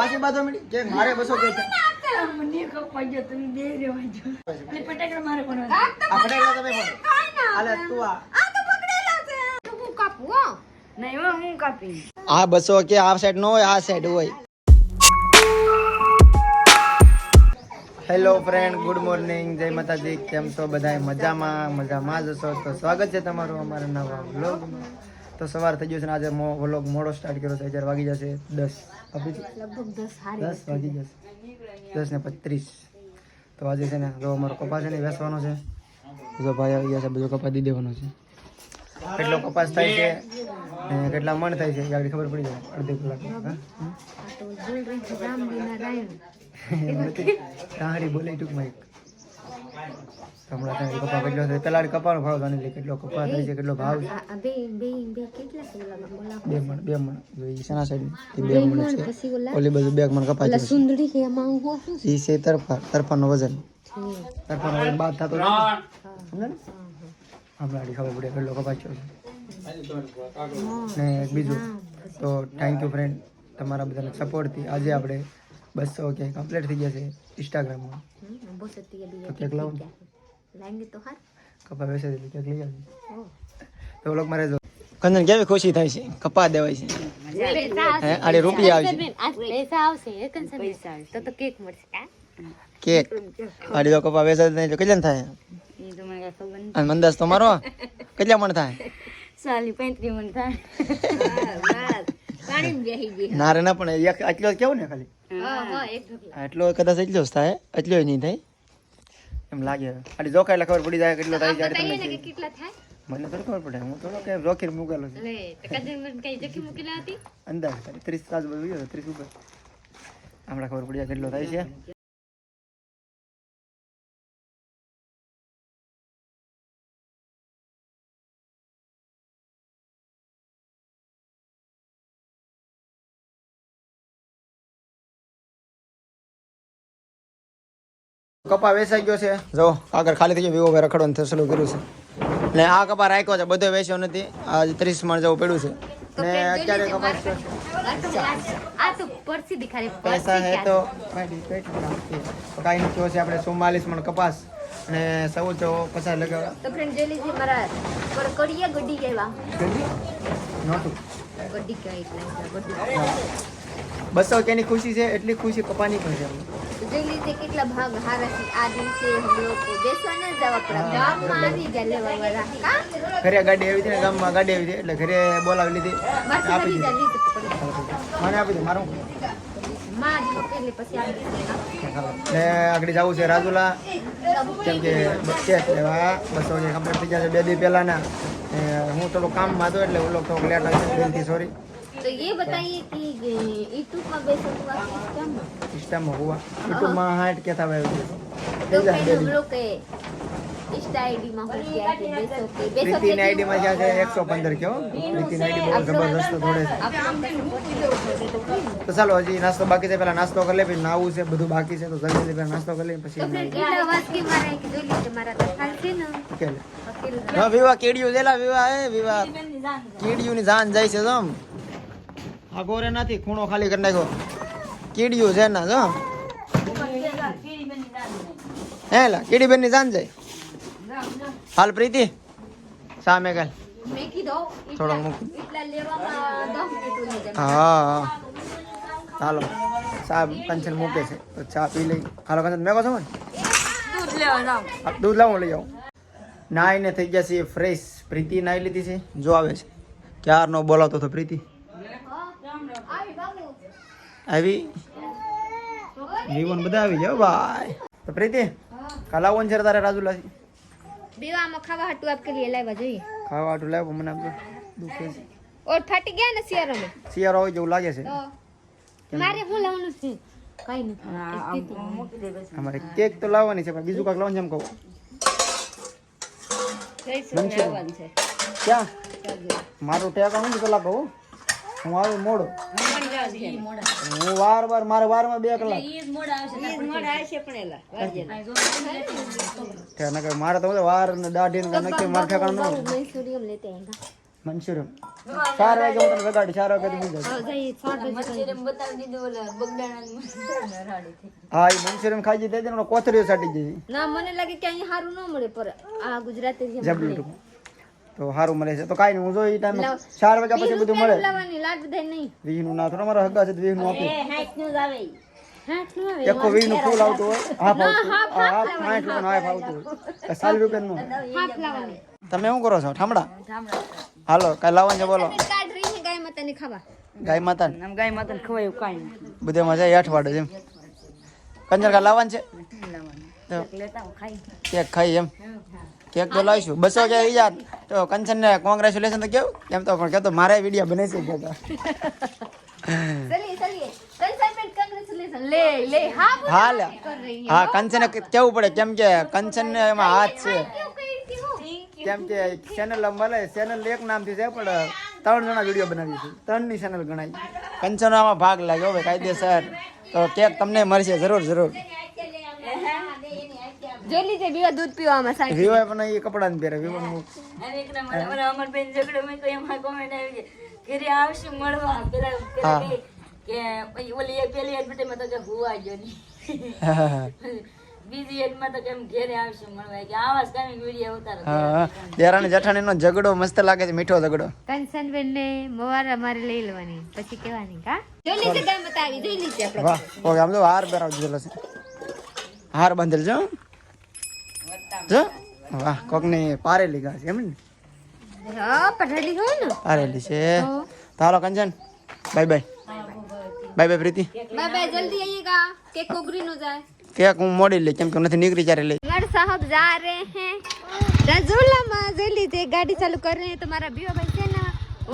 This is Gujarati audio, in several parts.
પાછી બાધો મળી. કે મારે બસો કે છે મને કપાઈ ગયો તમે બે રેવા જો. અને ફટાકડા મારે પણ આ ફટાકડા તમે પણ. હાલે તું આ. હું કાપું હો. નહીં હું કાપી. આ બસો કે આ સાઈડ નો હોય આ સાઈડ હોય. હેલો ફ્રેન્ડ ગુડ મોર્નિંગ જય માતાજી. કેમ છો બધા મજામાં? મજામાં જ છો તો સ્વાગત છે તમારું અમારા નવા વ્લોગમાં તો સવાર થઈ ગયું છે ને આજે મો વ્લોગ મોડો સ્ટાર્ટ કર્યો છે. અત્યારે વાગી જશે દસ. લગભગ દસ વાગી જશે. દસ ને પત્રીસ તો આજે છે ને જો અમારો કપાસ છે ને વેસવાનો છે. જો ભાઈ આવી ગયા છે બધો કપાસ દી દેવાનો છે. કેટલો કપાસ થાય છે કેટલા મણ થાય છે આગળ ખબર પડી જાય. અડધી કલાક. હા? બોલે ટૂંકમાં એક. હમણાં તારી કપા કેટલો છે. પેલા કપાનો ભાવ જાણી લે કેટલો કપા છે કેટલો ભાવ બે બે બે કેટલા છે બે મણ બે મણ. સાઈડ બે મણ છે. ઓલી બાજુ બે મણ કપા છે સુંદરી કે એમાં હું હું શું ઈ છે તરફા તરફાનું વજન. વજન બાદ થતો સમજે હમણાં આડી ખબર પડે કેટલો કપાસ છે. ને બીજું તો થેન્ક યુ ફ્રેન્ડ તમારા બધાના સપોર્ટથી આજે આપણે બસો કે કમ્પ્લીટ થઈ ગયા છે ઇન્સ્ટાગ્રામમાં બસો સતી અભી તો કેક લાવું લાएंगे તો હાર. કપા વેચે દીધી ક્યાંક લઈ આવી. તો લોક મારે જો કંદન કેવી ખુશી થાય છે? કપા દેવાય છે. હે આડે રૂપિયા આવશે. આજ પૈસા આવશે એક જ પૈસા આવશે. તો તો કેક મળશે. કેક આડી તો કપા નહીં તો કેટલા થાય? એ તો મને ખબર નહીં અને મંદાસ તો મારો કેટલા મણ થાય? સાલી પૈત્રી મન થાય. ના રે ના પણ એક આટલો કેવું ને ખાલી? આટલો કદાચ એટલો જ થાય એટલો નહીં થાય. એમ લાગે ખાલી જોકા એટલે ખબર પડી જાય કેટલો થાય કે કેટલા થાય. મને તો ખબર પડે હું થોડો કે જોખીર મૂકેલો છે. લે તો મને કઈ જખી મૂકેલા હતી? અંદાજ ખાલી ત્રીસ તાસ બધું ગયો ત્રીસ ઉપર. હમણાં ખબર પડી જાય કેટલો થાય છે. કપા વેચાઈ ગયો છે. જો આગળ ખાલી થઈ ગયો વિવો ભાઈ રખડવાનું થસલું કર્યું છે. ને આ કપા રાખ્યો છે બધો વેચ્યો નથી. આ ત્રીસ મણ જેવું પડ્યું છે. ને અત્યારે દિખાડે પૈસા હે તો કાંઈ છે આપણે ચુમ્માલીસ મણ કપાસ અને સૌ ચો પચાસ લગાવ્યા તો ફ્રેન્ડ જોઈ લીધી મારા પર કડીએ ગડી કેવા નહોતું. ગડી કહેવાય એટલે ગડી. બસો રૂપિયાની ખુશી છે એટલી ખુશી પપ્પાની પણ છે. ઘરે ગાડી આવી હતી ને ગામમાં ગાડી આવી હતી એટલે ઘરે બોલાવી લીધી. આપી દીધી. મને આપી દે મારું. ને આગળ જવું છે રાજુલા. કેમ કે ચેક લેવા બસો જે કમ્પ્લીટ થઈ જશે બે દી પહેલાના. હું થોડું કામમાં હતો એટલે હું લોકો લેટ આવી ગઈ સોરી તો એ બતાઈએ કે ඊටුක බෙසතුවා සිස්ටම් සිස්ටම් හොවා ඊටු මා හයිට් කතා වේ ඒක બ્લોક એ ઇન્સ્ટા આઈડી માં હું ગયા કે બેસો કે બેસો કે પ્રીતિન આઈડી માં જાકે 115 કયો પ્રીતિન આઈડી બહુ જબરદસ્ત દોડે છે તો ચાલો હજી નાસ્તો બાકી છે પહેલા નાસ્તો કરી લે પછી નાવું છે બધું બાકી છે તો જલ્દી જલ્દી પહેલા નાસ્તો કરી લે પછી તો કેટલા વાસકી મારે કીધું લે તમારા તો ખાલ છે ને કેલ હા વિવા કેડિયું દેલા વિવા એ વિવા કેડિયું ની જાન જાય છે તમ આ ગોરે નથી, ખૂણો ખાલી કરી નાખ્યો. કીડિયું છે ના, જો. હે, લા કીડી બેનની જાન જાય. હાલ, પ્રીતિ. સામે કાલ. થોડો મૂક. હા હા. ચાલો, ચા કંચન મૂકે છે. તો ચા પી લઈ. હાલો કંચન મેં કહો ને? દૂધ લાવું, લઈ આવું. નાઈને થઈ ગયા છે ફ્રેશ. પ્રીતિ નાઈ લીધી છે. જો આવે છે. ક્યારનો બોલાવતો હતો પ્રીતિ? આવી? જીવન બધા આવી જાવ ભાઈ. તો પ્રીતિ કાલ આવવાનું છે તારે રાજુલાથી બેવામાં ખાવા હાટું આપ કે લીએ લાવવા જોઈએ. ખાવા હાટું લાવ મને આપજો દુખે ઓર ફાટી ગયા ને શિયાળામાં શિયાળો હોય જેવું લાગે છે. મારે હું લાવવાનું છે? કઈ નથી. અમારે કેક તો લાવવાની છે પણ બીજું કાંક લાવવાનું છે એમ કહું. ક્યાં? મારું ટેકા હું કલાક કહું હું આવી મોડો. હું વાર વાર મારે વારમાં બે કલાક. મારે તો વાર ને દાઢી ને નક્કી મારે ઠેકાણ ન મંચુરિયમ ચાર વાગે હું તને લગાડી ચાર વાગે હા એ મંચુરિયમ ખાઈ જઈ દેજે કોથરીઓ સાટી જઈ. ના મને લાગે કે અહીંયા સારું ન મળે પર આ ગુજરાતી જબલું તો સારું મળે છે. તો કાંઈ નહીં હું જોઈ ટાઈમ ચાર વાગ્યા પછી બધું મળે. વીનું ના થોડા મારા હગા છે આપી હાથનું વીનું ફૂલ આવતું હોય. હા, હોય. ચાલીસ રૂપિયાનું ન હોય. હાથ લાવવાની. તમે શું કરો છો? ઠામડા? હાલો કાંઈ લાવવાનું છે બોલો. છે ગાય માતાને ખાવા. ગાય માતા ગાય માતાને ખવાયું કાંઈ બધે મજા અઠવાડે એમ. કંજર કા લાવવાનું. છે એક લેતા હું ખાઈ. કેક ખાઈ એમ. કેક તો લાવીશું. બસો કે હજાર તો કંચન ને કોંગ્રેચ્યુલેશન તો કેવું? એમ તો પણ કહેતો મારે વીડિયો બને છે કહેતા ચલીએ ચલીએ. કન્સાઇનમેન્ટ કોંગ્રેચ્યુલેશન લે લે. હા બોલો. લે. હા. કંચને કેવું પડે? કેમ કે કંચન ને એમાં હાથ છે. કેમ કે ચેનલ મળે ચેનલ એક નામથી છે પણ ત્રણ જણા વીડિયો બનાવી છે. ત્રણની ચેનલ ગણાય. કંચનામાં ભાગ લાગ્યો હવે કાયદેસર. તો કેક તમને મળશે જરૂર જરૂર. જોઈ લીજે બીવા દૂધ પીવામાં સાંજે વિવાય પણ એ કપડાં પહેરે વિવાનું અને એકના મને મને અમરબેન ઝઘડો મેં તો એમાં કોમેન્ટ આવી છે ઘરે આવશે મળવા પેલા હા. પેલા કે પછી ઓલી એક પેલી એડવર્ટાઈઝમાં તો કે હુવા ગયો નહીં. બીજી એડમાં તો કેમ ઘેરે આવશે મળવા. કે આવા જ કાંઈ વીડિયો ઉતારો. હા દેરાણી જેઠાણીનો ઝઘડો મસ્ત લાગે છે મીઠો ઝઘડો. કંસનબેન ને મોવાર અમારે લઈ લેવાની. પછી કહેવાની કા જોઈ લીજે ગાય બતાવી જોઈ લીધી આપણે. વાહ. ઓકે આમ તો હાર પહેરાવજો હાર બાંધેલ છે હો. વાહ કોકની પારેલી ઘાસ ને. પારેલી છે. તારો Kanchan bye bye. Bye bye Preeti. Cake હું મોડી લે કેમ કે નથી નીકળી ચારે લે મર સાહેબ જા રહે હે. રજુલા માં જલ્દી જે ગાડી ચાલુ કર રહે તો મારા બીઓ ભાઈ છે ને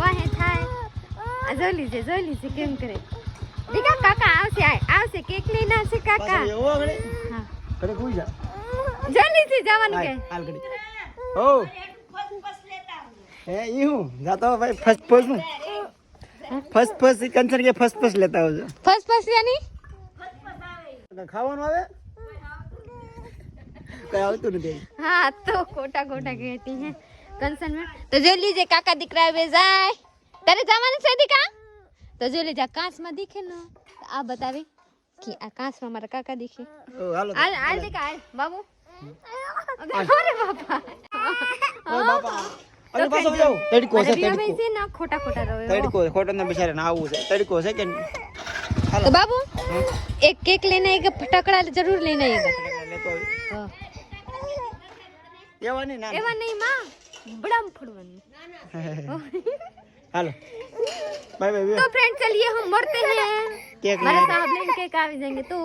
વાહે થાય. આ જોલી જે જોલી જે કેમ કરે. દીકા કાકા આવશે આવશે કેક લઈને આવશે કાકા. હા. કરે કોઈ જા. જોઈ લીજે જવાનું કે? હાલ ઘડી. ઓ હે ઈ હું? જાતો ભાઈ ફર્સ્ટ ફર્સ્ટ હું ફર્સ્ટ ફર્સ્ટ કંચન કે ફર્સ્ટ ફર્સ્ટ લેતા આવજો. ફર્સ્ટ ફર્સ્ટ યાની? તને ખાવાનું આવે? કઈ આવતું નથી. હા તો ખોટા ખોટા કહેતી હે. કંસન में તો જોઈ લીજે કાકા દીકરા આવે જાય. તારે જવાનું છે દીકા? તો જોઈ લીજે આ કાચમાં દીખે ને. તો આ બતાવી કે આ કાચમાં મારા કાકા દીખે. ઓ હાલો હાલ હાલ દીકા હાલ. બાબુ. તડકો છે ખોટા ખોટા તડકો ખોટો ને બિચારા આવું છે. તડકો છે બાબુ એક કેક લેને એક ફટાકડા જરૂર લઈને બાય બાય તો ફ્રેન્ડ ચલિયે હમ મળતે હૈ. કેક મારા સાહેબ લેને કેક આવી જાયેંગે તો.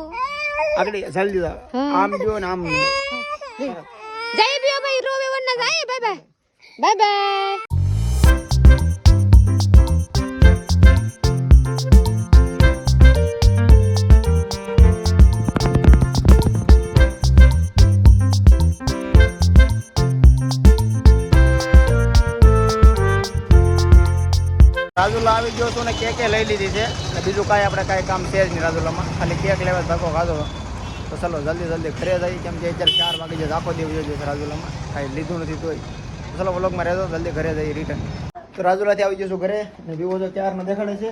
આગળ જલ્દી આમ જો ને આમ જય ભાઈ રોવે વરના જાય બાય બાય. Bye bye. કેકે લઈ લીધી છે. અને બીજું કાંઈ આપણે કાંઈ કામ છે જ નહીં રાજુલામાં. ખાલી કેક લેવા ધક્કો ખાધો. તો ચલો જલ્દી જલ્દી ઘરે જઈએ. કેમ કે અત્યારે ચાર વાગે જે આખો દેવું જોઈએ રાજુલામાં. કાંઈ લીધું નથી તોય. ચલો વ્લોગમાં રહેતો જલ્દી ઘરે જઈએ રિટર્ન તો રાજુલાથી આવી જઈશું ઘરે. અને વિવો જો ચારમાં દેખાડે છે.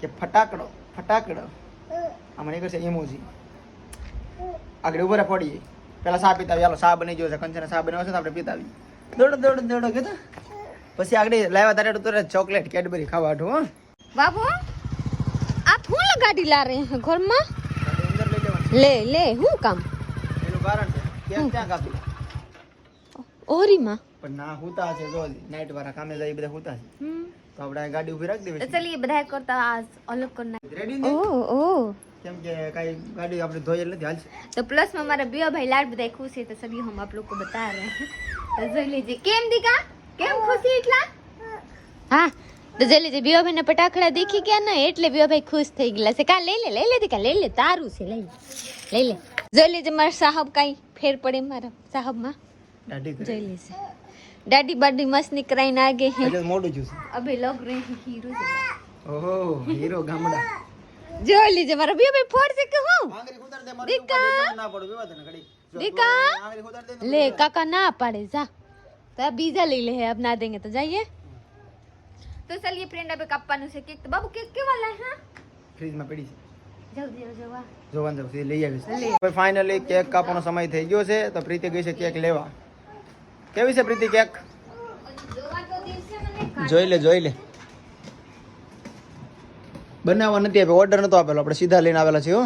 કે ફટાકડો ફટાકડો. આમાં નીકળશે ઇમોજી આગળ ઉભરે પડીએ પેલા સા પીતા ચાલો સાહ બની ગયો છે. કંચને સાહ બનાવશે તો આપણે પીતા આવીએ દોડો દોડો દોડો, કીધું? પછી આગળ લાવ્યા તારે તો ચોકલેટ કેડબરી ખાવા હા હો. बाबू आप हूँ गाड़ी ला रहे हैं घर में? ले ले हूँ काम। और ही माँ ना होता है रोज नाइट वाला काम है जाई बड़ा होता है तो अब डाय गाड़ी ऊपर रख दे चलिए बधाई करता आज अलग करना ओ ओ क्या के गाड़ी आपने धोए ले ध्यान से तो प्लस में हमारा बियो भाई लाड बधाई खुश है तो सभी हम आप लोग को बता रहे हैं तो जो लीजिए केम दिखा केम खुशी इतना हाँ તો જે લીધી બીવાભાઈને પટાખડા દેખી ગયા ને એટલે બીવાભાઈ ખુશ થઈ ગયા છે કા લઈ લે લઈ લે કા લઈ લે તારું છે લઈ લે લઈ લે જોઈ લેજે મારા સાહબ કાંઈ ફેર પડે મારા સાહબમાં જોઈ લેશે દાદી બાડી મસ્ત નીકળાઈને આગે હે મોડું જોશે અબે લગ રહે હીરો ઓહો હીરો ગામડા જોઈ લીજે મારા બે ભાઈ ફોડ છે કે હું દીકા લે કાકા ના પાડે જા તો બીજા લઈ લે अब ના દેંગે તો જાઈએ તો ચલીએ ફ્રેન્ડ આપણે કાપવાનું છે. કેક તો બાબુ કેક કેવા લાય હા? ફ્રીજમાં પડી છે. જોવાનું જવું છે લઈ આવીશ. હવે ફાઇનલી કેક કાપવાનો સમય થઈ ગયો છે તો પ્રીતિ ગઈ છે કેક લેવા. કેવી છે પ્રીતિ કેક? જોઈ લે જોઈ લે. બનાવવા નથી આપ્યો ઓર્ડર નતો આપેલો આપણે સીધા લઈને આવેલા છીએ હો.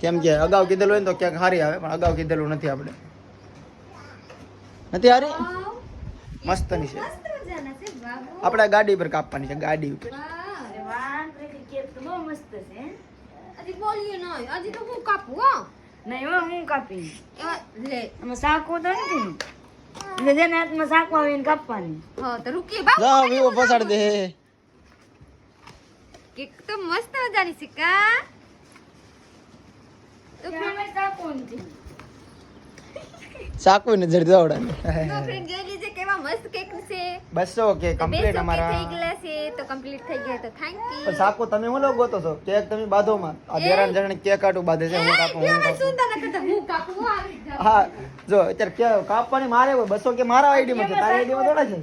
કેમ કે અગાઉ કીધેલું હોય ને તો ક્યાંક હારી આવે પણ અગાઉ કીધેલું નથી આપણે. નથી હારી? મસ્ત મસ્તની છે. આપણે ગાડી પર કાપવાની છે ગાડી ઉપર. મસ્ત મજાની છે કા? તો friend- શાકો નથી નજર ને જડ તો દોડા friend જોઈ લીજે કેવા મસ્ત કેક છે. બસો કે કમ્પ્લીટ અમારા. થઈ ગયેલા છે તો કમ્પ્લીટ થઈ ગયા તો થેન્ક યુ સાકુ તમે હું લોકો ગોતો છો? કેક તમે બાંધો માં આ દેરાણ જણ કેક કાટું બાંધે છે હું કાપું હું કાપું. સુંદર ના કરતા હું કાપું હો, આવી જાઓ. હા જો અત્યારે કે કાપવાની મારે હોય બસો કે મારા આઈડી માં છે તારી આઈડી માં થોડા છે?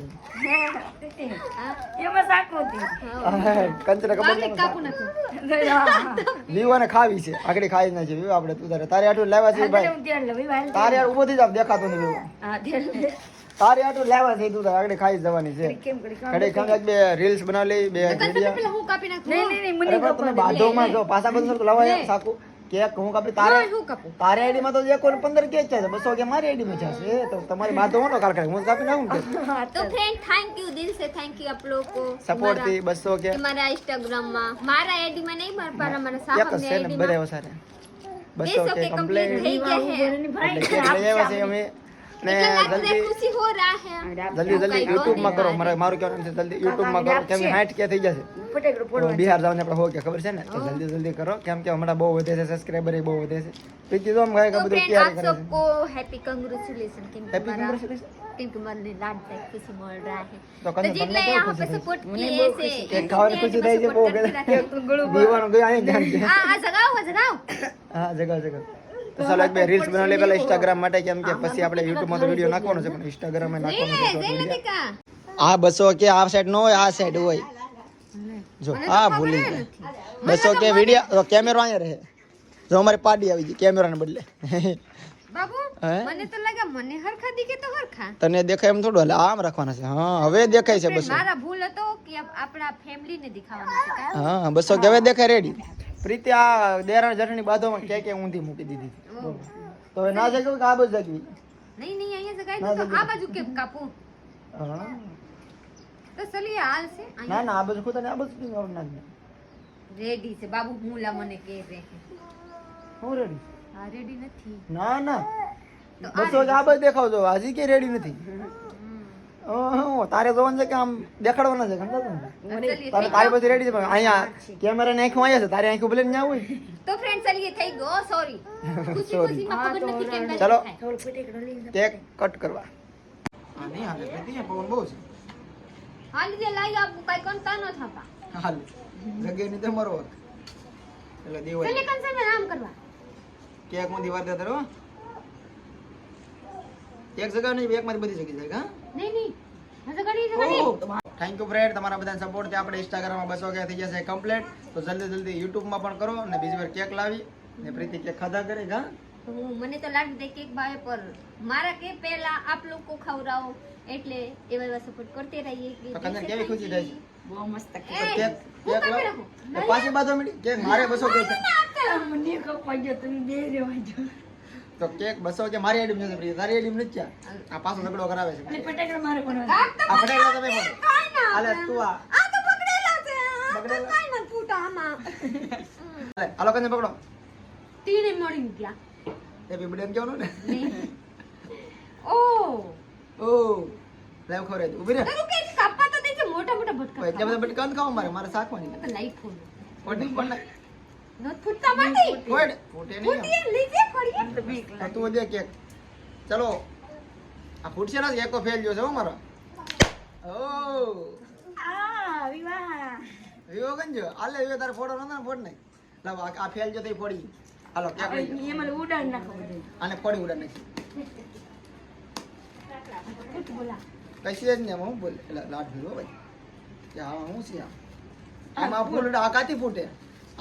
ખાવી છે આગળ ખાઈ ના છે વિવો આપણે તું તારે તારે આટલું લાવ્યા છે ભાઈ હું ત્યાં લઈ ભાઈ તારે યાર ઊભો થઈ જાવ દેખાતો નહીં ભેગું તારે આટલું લેવા થઈ તું આગળ ખાઈ જવાની છે. ઘડે ખંગ બે રીલ્સ બનાવી લઈ બે વિડિયો હું કાપી નાખું? નહીં નહીં મને કપડે બાધોમાં જો પાસા બંધ તો લવાય સાકુ. કેક હું કાપી તારે હું કાપું. તારે આઈડી માં તો 115 કેક છે 200 કે મારી આઈડી માં છે તો તમારી બાધો હોનો કાલ કાઢી હું કાપી નાખું તો ફ્રેન્ડ થેન્ક યુ દિલ સે થેન્ક યુ આપ લોકો સપોર્ટથી 200 કે. મારા ઇન્સ્ટાગ્રામમાં. મારા આઈડી માં નહીં મારા મારા સાહેબની આઈડી માં. બેસો કે કે કમ્પ્લીટ કમ્પ્લીટ થઈ ગયા હે એટલે કેક લઈ આવ્યા છે અમે ને એટલે લાગ જલ્દી ખુશી હો રહા હે જલ્દી જલ્દી યુટ્યુબ માં કરો મારે મારું કહેવાનું છે જલ્દી યુટ્યુબ માં કરો કેમ કે હાઈટ કે થઈ જશે ફટાકડો તો બિહાર જવાનું આપણે હો કે ખબર છે ને તો જલ્દી જલ્દી કરો કેમ કે હમણાં બહુ વધે છે સબસ્ક્રાઇબર બહુ વધે છે પ્રીતિ તો આમ કહે કે तो બધું फ्रेंड તૈયારી आप કરે છે सबको हैप्पी कंग्रेचुलेशन क्योंकि Happy हमारा congratulations. क्योंकि हमारे लाड तक खुशी मिल रहा है तो तो कन्या जितने તમને यहाँ કેવું पे ખુશી सपोर्ट મને किए બહુ से ખુશી કેક ખાવાની ખુશી થઈ છે બહુ કે દીવાનું ગયું અહીં ધ્યાન દે हाँ हाँ जगाओ हाँ जगाओ હા જગા જગા તો ચાલો એક બનાવી લે ઇન્સ્ટાગ્રામ માટે કેમ કે પછી આપણે યુટ્યુબમાં વીડિયો નાખવાનો છે પણ ઇન્સ્ટાગ્રામે નાખવાનો આ બસો કે આ સાઈડ નો હોય આ સાઈડ હોય. જો આ ભૂલી ગયા. બસો કે વીડિયો કેમેરો અહીંયા રહે. જો અમારે પાડી આવી ગઈ કેમેરાને બદલે. बाबू મને તો લાગે મને હરખા દીકે તો હરખા. તને દેખાય એમ થોડું આમ રાખવાના છે. હા હવે દેખાય છે બસો. મારા ભૂલ હતો કે આપણા ફેમિલી ને દેખાવાનું છે હા બસો કે હવે દેખાય રેડી પ્રીતિ આ દેરાણ જઠણી બાધોમાં કે કે ઊંધી મૂકી દીધી તો હવે ના જગ્યું કે આ બસ જગવી નહીં નહીં અહીંયા જગાઈ તો આ બાજુ કેમ કાપું? હા. તો ચલીએ હાલ છે ના ના આ બાજુ ખુદ આ બાજુ ના રેડી છે. બાબુ મુલા મને કે રે હું રેડી હા રેડી નથી. ના ના. બસો આ બાજુ દેખાવજો હજી કે રેડી નથી. ઓહો, તારે જોવાનું છે કે આમ દેખાડવાના છે સમજાતું તારે તારી પછી રેડી છે પણ અહીંયા કેમેરા ને આંખું અહીંયા છે તારી આંખું ભલે ના હોય. તો ફ્રેન્ડ ચાલીએ થઈ ગયો સોરી કેમ ચલો. કેક કટ કરવા. હા નહીં હાલે પ્રીતિ પવન બહુ છે. હાલ જે લાઈ આપ કઈ કોણ તાનો થાપા હાલ જગ્યા ની તો મરો એટલે દિવાળી એટલે કંસા ને કરવા. કેકમાં દીવાર દે ધરો એક જગ્યા નહીં એક માંથી બધી જગ્યા જાય નહીં નહીં હજુ ઘડી થેન્ક યુ ફ્રેન્ડ તમારા બધા સપોર્ટથી આપણે ઇન્સ્ટાગ્રામમાં બસો કે થઈ જશે કમ્પ્લીટ તો જલ્દી જલ્દી યુટ્યુબમાં પણ કરો અને બીજી વાર કેક લાવી ને પ્રીતિ કેક ખાધા કરે હા મને તો લાગે દે કે એક ભાઈ પર મારા કે પહેલા આપ લોકો ખવડાવો એટલે એવા એવા સપોર્ટ કરતે રહીએ કે તો કન્યા કેવી ખુશી થાય બહુ મસ્ત કેક કેક લાવો પાછી બાધો મળી કેક મારે બસો કે છે ગયો તમે બે રહેવા જો તો કેક બસો કે મારી આઈડી નથી પ્રીતિ તારી આઈડી નથી આ પાછો ઝઘડો કરાવે છે. ફટાકડા મારે પણ આ ફટાકડા તમે હાલે તું આ. આ તો પકડેલા છે પકડેલા? કાઈ ન ફૂટા આમાં. હાલે હાલો કને પકડો. તીને મળી ગયા. હેપી બર્થડે એમ કહેવાનું ને? ઓ. ઓ. લેવ ખોરે ઊભી રે તો કે કાપા તો દે છે મોટા મોટા ભટકા એટલા બધા બટકા નથી ખાવા મારે મારે શાકવાની તો ફોન ફોડી પણ ન ફૂટતા માંથી ફોડ ફૂટે નહીં. આમ. લીજે પડી તો બીક તો તું દે કેક ચલો આ ફૂટશે ને એકો ફેલ ગયો છે હો મારો. ઓ. આ વિવાહ. વિવો ગંજો આલે તારે ફોડો નતો ને ફોડ નહીં. લાવ આ આ ફેલ જો ફોડી. હાલો કેક લઈ જાઓ. એમાં ઉડાડ નાખો બધું. આને ફોડી ઉડા નાખી. કશી જ નહીં હું બોલે ભીવો ભાઈ. હા હું છે આ? આમાં ફૂલ આ કાથી ફૂટે?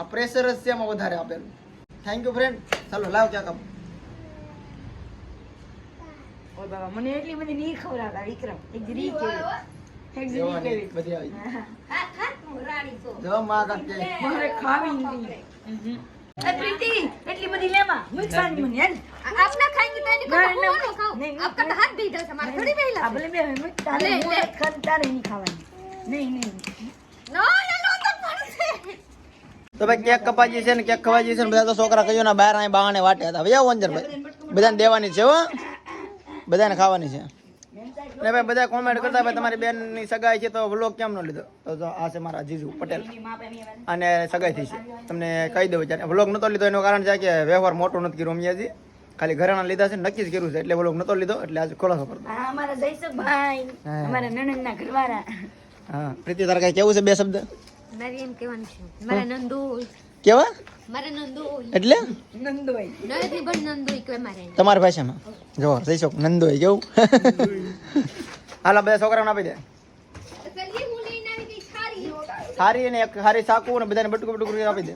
આ પ્રેશર જ છે એમાં વધારે આપેલું. થેન્ક યુ ફ્રેન્ડ ચાલો લાવ ક્યાં કામ ઓ બાબા મને એટલી બધી નહીં ખવડાવતા વિક્રમ. એક રી કેવી. બધી આવી. જો માં કાકે મારે ખાવી નહીં. એ પ્રીતિ એટલી બધી લેવા. નુકસાન મને આપ ના ખાएंगे તો એની કરતા હું નો ખાઉં આપકા તો હાથ ભી જશે મારે થોડી પહેલા ભલે મે તાલે ખાતા નહીં ખાવાની. નહીં નહીં. નો તો ભાઈ કેક કપાજી છે ને કેક ખવાજી છે ને બધા તો છોકરા કહ્યું ને બહાર અહીં બાણે વાટે હતા. ભાઈ આવો અંજર ભાઈ. બધાને દેવાની છે હો. બધાને ખાવાની છે. ને ભાઈ બધા કોમેન્ટ કરતા ભાઈ તમારી બેનની સગાઈ છે તો વ્લોગ કેમ નો લીધો? તો આ છે મારા જીજુ પટેલ. અને સગાઈ થઈ છે. તમને કહી દઉં ત્યારે. વ્લોગ નતો લીધો એનું કારણ છે કે વ્યવહાર મોટો નથી કર્યો અમિયાજી. ખાલી ઘરેણા લીધા છે નક્કી જ કર્યું છે એટલે વ્લોગ નતો લીધો એટલે આજે ખોલાસો કરતો. અમારા જયસુખભાઈ હા. અમારા નણંદના ઘરવાળા. હા. પ્રીતિ તારે કઈ કેવું છે બે શબ્દ? મારે એમ કહેવાનું છે. મારા કેવા? એટલે? પણ તમારી ભાષામાં? જો જઈશો નંદો કેવું? હાલો બધા છોકરાઓને આપી દે. તો સારી અને એક સારી સાકુ અને બધાને બટકું બટકું કરીને આપી દે.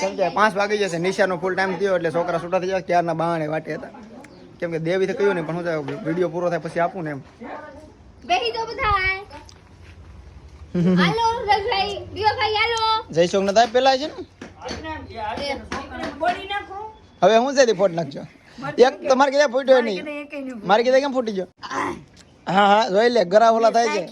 કેમ કે પાંચ વાગી જશે નિશાનો ફૂલ ટાઈમ થયો એટલે છોકરા છૂટા થઈ જાય ત્યારના બાણે વાટે હતા. કેમ કે દેવી કહ્યું નહીં પણ હું વીડિયો પૂરો થાય પછી આપું ને એમ. બેહી જાઓ બધા હાલો દિયોભાઈ હાલો. જયશોક ને થાય પેલા છે ને? હવે હું છે ફોટ નાખજો? એક તમારે કીધા ફૂટ્યો નહીં. મારે કીધા કેમ ફૂટી ગયો? હા હા જોઈ લે ગરા ઓલા થાય છે.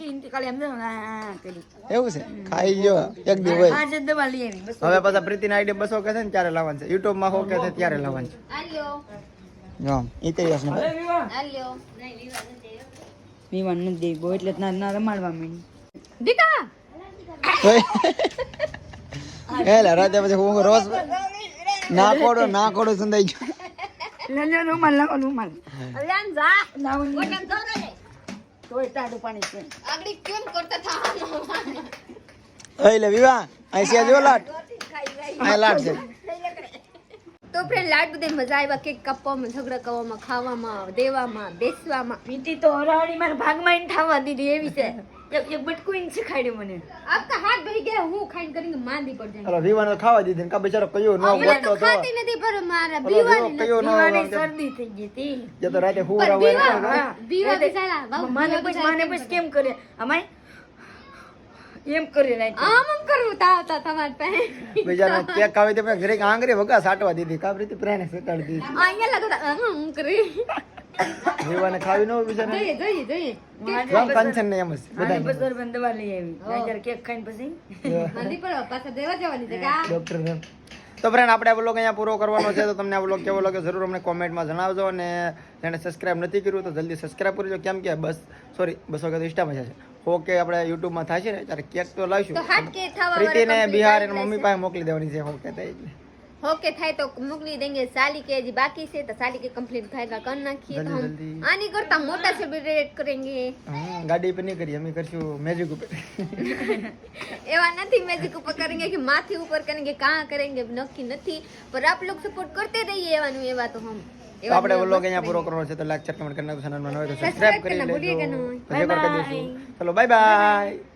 જો આ આ એવું છે? ખાઈ ગયો એક દી હોય. આજે દવા લઈ આવી બસ. હવે પાછા પ્રીતિના આઈડિયા બસો કે છે ને ત્યારે લાવવાનું છે. યુટ્યુબમાં હો કે છે ત્યારે લાવવાનું છે. હાલ્યો ઈ ઇતિહાસ ને. હાલ્યો વિવાન. નથી દેવો એટલે ના ના રમાડવા માંડી. દીકા! એલા રાતે પછી હું રોજ ના કોડો ના કોડો સંદાઈ ગયો. લે લે રૂમાલ લાવો રૂમાલ. અલ્યાન જા. લાવો ઓટમ તો રે? તોય ટાઢું પાણી છે. આગળ કેમ કરતા થા ઓય વિવા અહીં જો લાટ અહીં લાટ છે. તો ફ્રેન્ડ લાડ બધે મજા આવ્યા કેક કાપવામાં ઝઘડા કરવામાં ખાવામાં દેવામાં બેસવામાં. પીતી તો હરાવણી મારા ભાગમાં થવા દીધી એવી છે. એક એક બટકું એને શીખાડ્યું મને. આપકા હાથ ભરી ગયા હું ખાઈને કરીને માંદી પડ જાય અરે વિવાને ખાવા દીધી ને કા બિચારો કયો નો મને તો તો. ખાતી નથી પર મારા ઓલો બીવાની કયો નો પીવાની શરદી થઈ ગઈ હતી. જે તો રાતે પર હુવરા બીવા બિચારા બાબુ પછી માને પછી કેમ કરે? અમાય એમ કરી આમ આમ કરવું તાવ તા તમાર પાસે. બિચારા કેક ખાવી તે ઘરે આંગળી વગા સાટવા દીધી. કા રીતે પ્રાણે સટાડી દીધી. અહીંયા લગતા આમ કરી. વિવાને ખાવી ન હોય બીજાને. જોઈએ જોઈએ જોઈએ. કેમ ટેન્શન નહીં એમ જ બધા દરબાર દવા લઈ આવી. નહીંતર કેક ખાઈને પછી. માંદી પર પાછા દેવા જવાની છે કા? ડોક્ટર ને તો ફ્રેન્ડ આપણે આ બ્લોગ અહીંયા પૂરો કરવાનો છે. તો તમને આ બ્લોગ કેવો લાગ્યો જરૂર અમને કોમેન્ટમાં જણાવજો. અને જેણે સબસ્ક્રાઇબ નથી કર્યું તો જલ્દી સબસ્ક્રાઇબ કરજો કેમ કે બસ સોરી બસો વખત ઇન્સ્ટામાં છે. ઓકે આપણે યુટ્યુબમાં થાય છે ને ત્યારે કેક તો લાવીશું. પ્રીતિને બિહાર અને મમ્મી પાસે મોકલી દેવાની છે ઓકે થાય होके થાય તો મોકલી દેંગે સાલી કે જી બાકી છે તો સાલી કે કમ્પ્લીટ થાયગા કર નાખીએ તો આની કરતા મોટા સેલિબ્રેટ કરેંગે. ગાડી પર નહીં કરીએ અમે કરશું મેજિક ઉપર. એવા નથી મેજિક ઉપર કરેંગે કે માથી ઉપર કરેંગે કાં કરેંગે નક્કી નથી. પર આપ લોગ સપોર્ટ કરતે રહીએ એવાનું એવા તો હમ. આપણે વ્લોગ અહીંયા પૂરો કરવાનો છે તો લાઈક ચેક કમેન્ટ કરી નાખો ચેનલમાં નવો તો સબસ્ક્રાઇબ કરી લેજો. બાય બાય ચલો બાય બાય